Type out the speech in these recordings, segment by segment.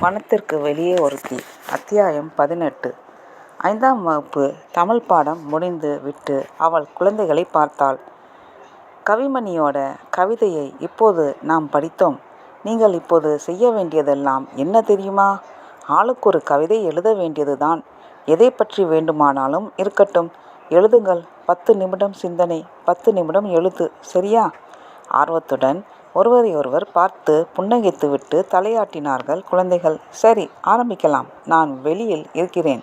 வனத்திற்கு வெளியே ஒருத்தி அத்தியாயம் பதினெட்டு. ஐந்தாம் வகுப்பு தமிழ் பாடம் முடிந்து விட்டு அவள் குழந்தைகளை பார்த்தாள். கவிமணியோட கவிதையை இப்போது நாம் படித்தோம். நீங்கள் இப்போது செய்ய வேண்டியதெல்லாம் என்ன தெரியுமா? ஆளுக்கு ஒரு கவிதை எழுத வேண்டியதுதான். எதை பற்றி வேண்டுமானாலும் இருக்கட்டும். எழுதுங்கள். பத்து நிமிடம் சிந்தனை பத்து நிமிடம் எழுத்து. சரியா? ஆர்வத்துடன் ஒருவரையொருவர் பார்த்து புன்னகைத்துவிட்டு தலையாட்டினார்கள் குழந்தைகள். சரி ஆரம்பிக்கலாம். நான் வெளியில் இருக்கிறேன்.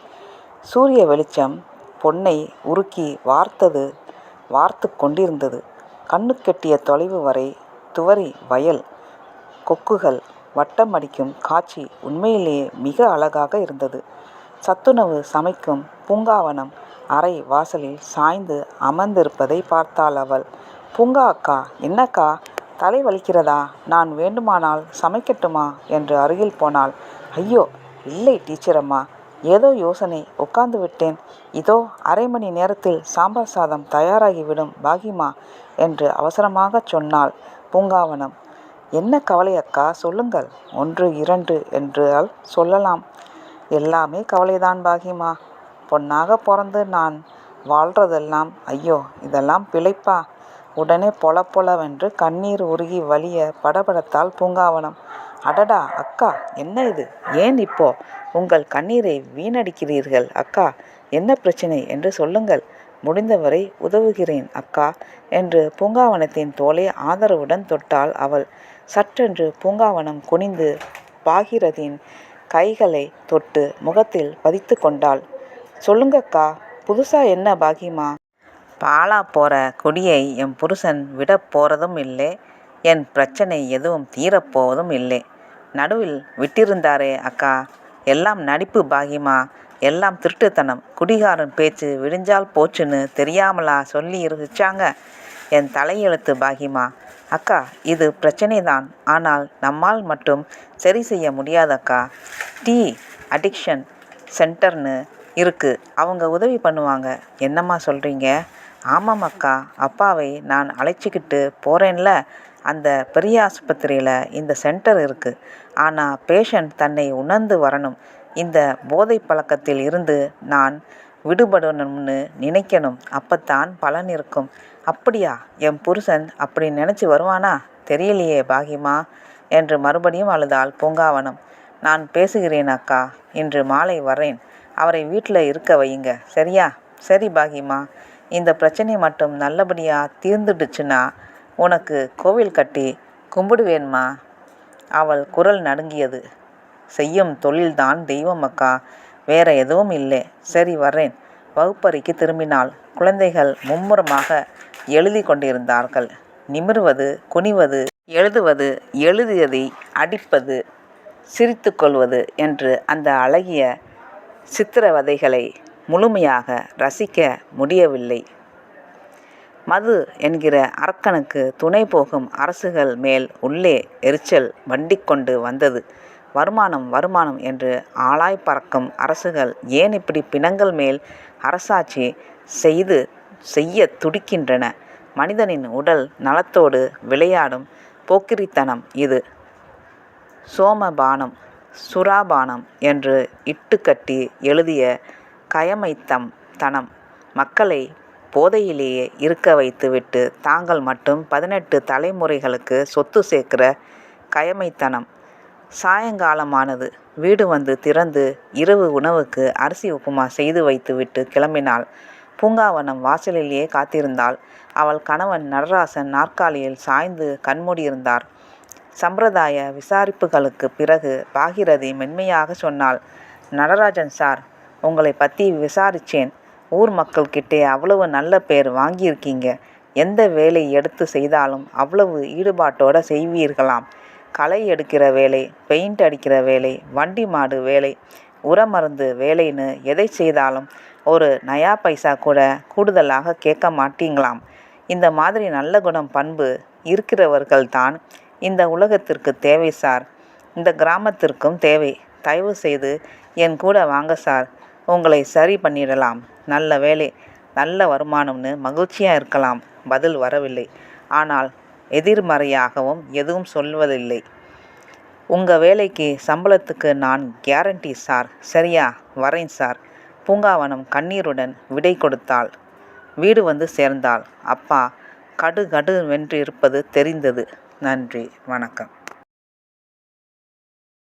சூரிய வெளிச்சம் பொன்னை உருக்கி வார்த்தது வார்த்து கொண்டிருந்தது. கண்ணுக்கெட்டிய தொலைவு வரை துவரி வயல் கொக்குகள் வட்டம் அடிக்கும் காட்சி உண்மையிலேயே மிக அழகாக இருந்தது. சத்துணவு சமைக்கும் பூங்காவனம் அறை வாசலில் சாய்ந்து அமர்ந்திருப்பதை பார்த்தாள் அவள். பூங்கா அக்கா என்னக்கா? தலை வலிக்கிறதா? நான் வேண்டுமானால் சமைக்கட்டுமா? என்று அருகில் போனாள். ஐயோ இல்லை டீச்சர் அம்மா. ஏதோ யோசனை. உட்கார்ந்து விட்டேன். இதோ அரை மணி நேரத்தில் சாம்பார் சாதம் தயாராகிவிடும் பாகிமா என்று அவசரமாகச் சொன்னாள் பூங்காவனம். என்ன கவலை அக்கா? சொல்லுங்கள். ஒன்று இரண்டு என்றால் சொல்லலாம். எல்லாமே கவலைதான் பாகிமா. பொண்ணாக பிறந்து நான் வாழ்றதெல்லாம் ஐயோ இதெல்லாம் பிழைப்பா? உடனே பொல பொலவென்று கண்ணீர் உருகி வலிய படபடத்தால் பூங்காவனம். அடடா அக்கா என்ன இது? ஏன் இப்போ உங்கள் கண்ணீரை வீணடிக்கிறீர்கள் அக்கா? என்ன பிரச்சனை என்று சொல்லுங்கள். முடிந்தவரை உதவுகிறேன் அக்கா என்று பூங்காவனத்தின் தோலை ஆதரவுடன் தொட்டாள் அவள். சற்றென்று பூங்காவனம் குனிந்து பாகிரதின் கைகளை தொட்டு முகத்தில் பதித்து கொண்டாள். சொல்லுங்கக்கா புதுசா என்ன பாகிமா? பாலா போகிற கொடியை என் புருஷன் விட போகிறதும் இல்லை. என் பிரச்சனை எதுவும் தீரப்போவதும் இல்லை. நடுவில் விட்டிருந்தாரே அக்கா. எல்லாம் நடிப்பு பாகிமா. எல்லாம் திருட்டுத்தனம். குடிகாரன் பேச்சு விடிஞ்சால் போச்சுன்னு தெரியாமலா சொல்லி இருந்துச்சாங்க. என் தலையெழுத்து பாகிமா. அக்கா இது பிரச்சனை தான் ஆனால் நம்மால் மட்டும் சரி செய்ய முடியாதக்கா. டீ அடிக்ஷன் சென்டர்னு இருக்குது அவங்க உதவி பண்ணுவாங்க. என்னம்மா சொல்கிறீங்க ஆமாம் அக்கா. அப்பாவை நான் அழைச்சிக்கிட்டு போகிறேன்ல அந்த பெரிய ஆஸ்பத்திரியில் இந்த சென்டர் இருக்குது ஆனால் பேஷண்ட் தன்னை உணர்ந்து வரணும். இந்த போதை பழக்கத்தில் இருந்து நான் விடுபடணும்னு நினைக்கணும். அப்பத்தான் பலன் இருக்கும். அப்படியா? என் புருஷன் அப்படி நினச்சி வருவானா? தெரியலையே பாகிமா என்று மறுபடியும் அழுதாள் பூங்காவனம். நான் பேசுகிறேன் அக்கா. இன்று மாலை வரேன். அவரை வீட்டில் இருக்க வையுங்க. சரியா? சரி பாகிமா இந்த பிரச்சனை மட்டும் நல்லபடியாக தீர்ந்துடுச்சுன்னா உனக்கு கோவில் கட்டி கும்பிடுவேன்மா. அவள் குரல் நடுங்கியது. செய்யும் தொழில்தான் தெய்வம் அக்கா. வேற எதுவும் இல்லை. சரி வர்றேன் வகுப்பறைக்கு திரும்பினாள். குழந்தைகள் மும்முரமாக எழுதி கொண்டிருந்தார்கள். நிமிர்வது குனிவது எழுதுவது எழுதியதை அடிப்பது சிரித்து கொள்வது என்று அந்த அழகிய சித்திரவதைகளை முழுமையாக ரசிக்க முடியவில்லை. மது என்கிற அரக்கனுக்கு துணை போகும் அரசுகள் மேல் உள்ளே எரிச்சல் வண்டிக்கொண்டு வந்தது. வருமானம் வருமானம் என்று ஆளாய் பறக்கும் அரசுகள் ஏன் இப்படி பிணங்கள் மேல் அரசாட்சி செய்து செய்ய துடிக்கின்றன? மனிதனின் உடல் நலத்தோடு விளையாடும் போக்கிரித்தனம் இது. சோமபானம் சுராபானம் என்று இட்டுக்கட்டி எழுதிய கயமைத்தம் தனம். மக்களை போதையிலேயே இருக்க வைத்துவிட்டு தாங்கள் மட்டும் பதினெட்டு தலைமுறைகளுக்கு சொத்து சேர்க்கிற கயமைத்தனம். சாயங்காலமானது. வீடு வந்து திறந்து இரவு உணவுக்கு அரிசி உப்புமா செய்து வைத்துவிட்டு கிளம்பினாள். பூங்காவனம் வாசலிலேயே காத்திருந்தாள். அவள் கணவன் நடராசன் நாற்காலியில் சாய்ந்து கண்மூடியிருந்தார். சம்பிரதாய விசாரிப்புகளுக்கு பிறகு பாகிரதி மென்மையாக சொன்னாள் நடராஜன் சார் உங்களை பற்றி விசாரிச்சேன். ஊர் மக்கள்கிட்டே அவ்வளவு நல்ல பேர் வாங்கியிருக்கீங்க. எந்த வேலை எடுத்து செய்தாலும் அவ்வளவு ஈடுபாட்டோட செய்வீர்களாம். களை எடுக்கிற வேலை பெயிண்ட் அடிக்கிற வேலை வண்டி மாடு வேலை உரமருந்து வேலைன்னு எதை செய்தாலும் ஒரு நயா பைசா கூட கூடுதலாக கேட்க மாட்டீங்களாம். இந்த மாதிரி நல்ல குணம் பண்பு இருக்கிறவர்கள்தான் இந்த உலகத்திற்கு தேவை சார். இந்த கிராமத்திற்கும் தேவை. தயவு செய்து என் கூட வாங்க சார். உங்களை சரி பண்ணிடலாம். நல்ல வேலை நல்ல வருமானம்னு மகிழ்ச்சியாக இருக்கலாம். பதில் வரவில்லை. ஆனால் எதிர்மறையாகவும் எதுவும் சொல்வதில்லை. உங்கள் வேலைக்கு சம்பளத்துக்கு நான் கேரண்டி சார். சரியா? வரேன் சார். பூங்காவனம் கண்ணீருடன் விடை கொடுத்தாள். வீடு வந்து சேர்ந்தாள். அப்பா கடு கடு வென்றிருப்பது தெரிந்தது. நன்றி. வணக்கம்.